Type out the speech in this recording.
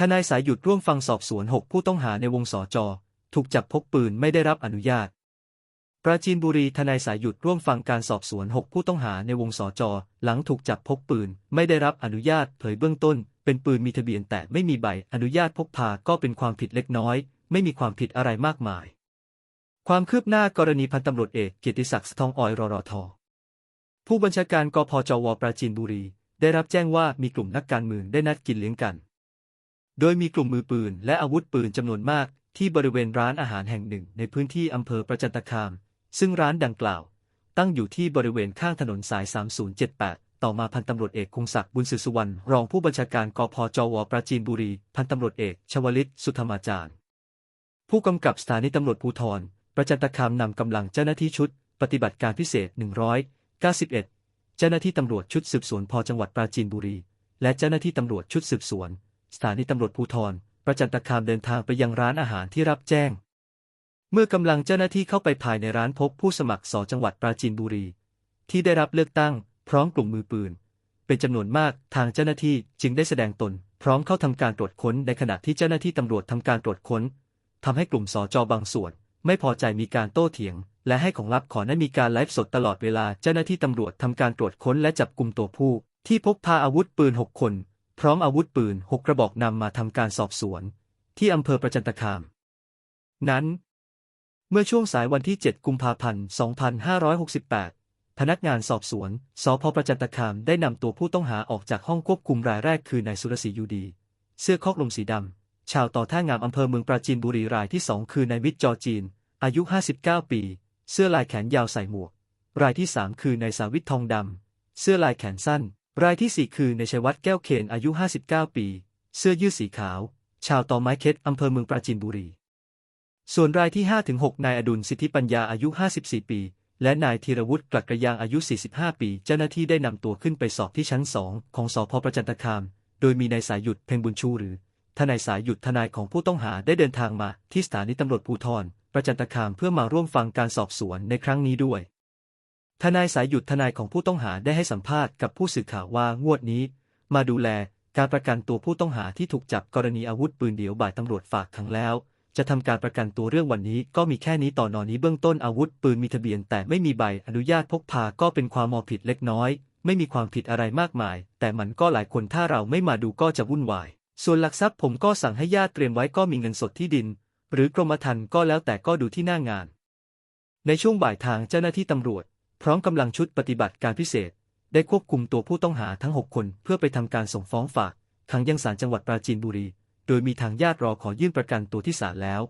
ทนายสายหยุดร่วมฟังสอบสวน 6 ผู้ต้องหาในวงสอจอ ถูกจับพกปืนไม่ได้รับอนุญาต ปราจีนบุรีทนายสายหยุดร่วมฟังการสอบสวน 6 ผู้ต้องหาในวงสอจอ หลังถูกจับพกปืนไม่ได้รับอนุญาต เผยเบื้องต้น เป็นปืนมีทะเบียนแต่ไม่มีใบอนุญาตพกพาก็เป็นความผิดเล็กน้อย ไม่มีความผิดอะไรมากมาย ความคืบหน้ากรณีพันตำรวจเอกเกียรติศักดิ์ทองออยรอรอทอผู้บัญชาการกพจวปราจีนบุรี ได้รับแจ้งว่ามีกลุ่มนักการเมืองได้นัดกินเลี้ยงกัน โดยมีกลุ่มมือปืนและอาวุธปืนจำนวนมากที่บริเวณร้านอาหารแห่งหนึ่งในพื้นที่อำเภอประจันตคาม ซึ่งร้านดังกล่าว ตั้งอยู่ที่บริเวณข้างถนนสาย 3078 ต่อมาพันตำรวจเอกคงศักดิ์บุญสืบสุวรรณรองผู้บัญชาการกพจวปราจีนบุรี พันตำรวจเอก ชวลิต สุธรรมาจารย์ ผู้กำกับสถานีตำรวจภูธรประจันตคามนำกำลังเจ้าหน้าที่ชุด ปฏิบัติการพิเศษ 191 เจ้าหน้าที่ตำรวจชุดสืบสวนพจังหวัดปราจีนบุรี และเจ้าหน้าที่ตำรวจชุดสืบสวน สถานีตำรวจภูธรประจันตคามเดินทางไปยังร้านอาหารที่รับแจ้ง เมื่อกำลังเจ้าหน้าที่เข้าไปภายในร้านพบผู้สมัครสจังหวัดปราจีนบุรี ที่ได้รับเลือกตั้ง พร้อมกลุ่มมือปืน เป็นจำนวนมากทางเจ้าหน้าที่จึงได้แสดงตน พร้อมเข้าทำการตรวจค้นในขณะที่เจ้าหน้าที่ตำรวจทำการตรวจค้นทำให้กลุ่มสจบางส่วน ไม่พอใจมีการโต้เถียง และให้ของลับขอให้มีการไลฟ์สดตลอดเวลาเจ้าหน้าที่ตำรวจทำการตรวจค้นและจับกลุ่มตัวผู้ ที่พกพาอาวุธปืน 6 คน พร้อมอาวุธปืน6กระบอกนำมาทำการสอบสวน ที่อำเภอประจันตคาม นั้น เมื่อช่วงสายวันที่ 7 กุมภาพันธ์ 2568 พนักงานสอบสวน สพประจันตคามได้นำตัวผู้ต้องหาออกจากห้องควบคุมรายแรกคือนายสุรศรียูดี เสื้อคอกลมสีดำ ชาวต่อท่างามอำเภอเมืองปราจีนบุรีรายที่2คือนายวิทย์จอจีน อายุ 59 ปี เสื้อลายแขนยาวใส่หมวก รายที่3คือนายสาวิททองดำ เสื้อลายแขนสั้น รายที่ 4 คือในชัยวัฒน์แก้วเคนอายุ 59 ปี เสื้อยืดสีขาว ชาวต่อไม้เค็ดอำเภอเมืองปราจีนบุรี ส่วนรายที่ 5-6 นายอดุลสิทธิปัญญาอายุ 54 ปี และนายธีรวุฒิกลัดกระยางอายุ 45 ปี เจ้าหน้าที่ได้นำตัวขึ้นไปสอบที่ชั้น 2 ของสพประจันตคาม โดยมีนายสายหยุดเพ่งบุญชูหรือ ทนายสายหยุดทนายของผู้ต้องหาได้เดินทางมาที่สถานีตำรวจภูธรประจันตคามเพื่อมาร่วมฟังการสอบสวนในครั้งนี้ด้วย ทนายสายหยุดทนายของผู้ต้องหาได้ให้สัมภาษณ์กับผู้สื่อข่าวว่างวดนี้ มาดูแลการประกันตัวผู้ต้องหาที่ถูกจับกรณีอาวุธปืนเดี๋ยวบ่ายตำรวจฝากขังแล้ว จะทำการประกันตัวเรื่องวันนี้ก็มีแค่นี้ต่อนอนนี้เบื้องต้นอาวุธปืนมีทะเบียน แต่ไม่มีใบอนุญาตพกพาก็เป็นความมอผิดเล็กน้อย ไม่มีความผิดอะไรมากมาย แต่มันก็หลายคนถ้าเราไม่มาดูก็จะวุ่นวาย ส่วนหลักทรัพย์ผมก็สั่งให้ญาติเตรียมไว้ก็มีเงินสดที่ดิน หรือกรมธรรม์ก็แล้วแต่ก็ดูที่หน้างาน ในช่วงบ่ายทางเจ้าหน้าที่ตำรวจ พร้อมกำลังชุดปฏิบัติการพิเศษ ได้ควบคุมตัวผู้ต้องหาทั้ง 6 คนเพื่อไปทำการส่งฟ้องฝากขังยังศาลจังหวัดปราจีนบุรี โดยมีทางญาติรอขอยื่นประกันตัวที่ศาลแล้ว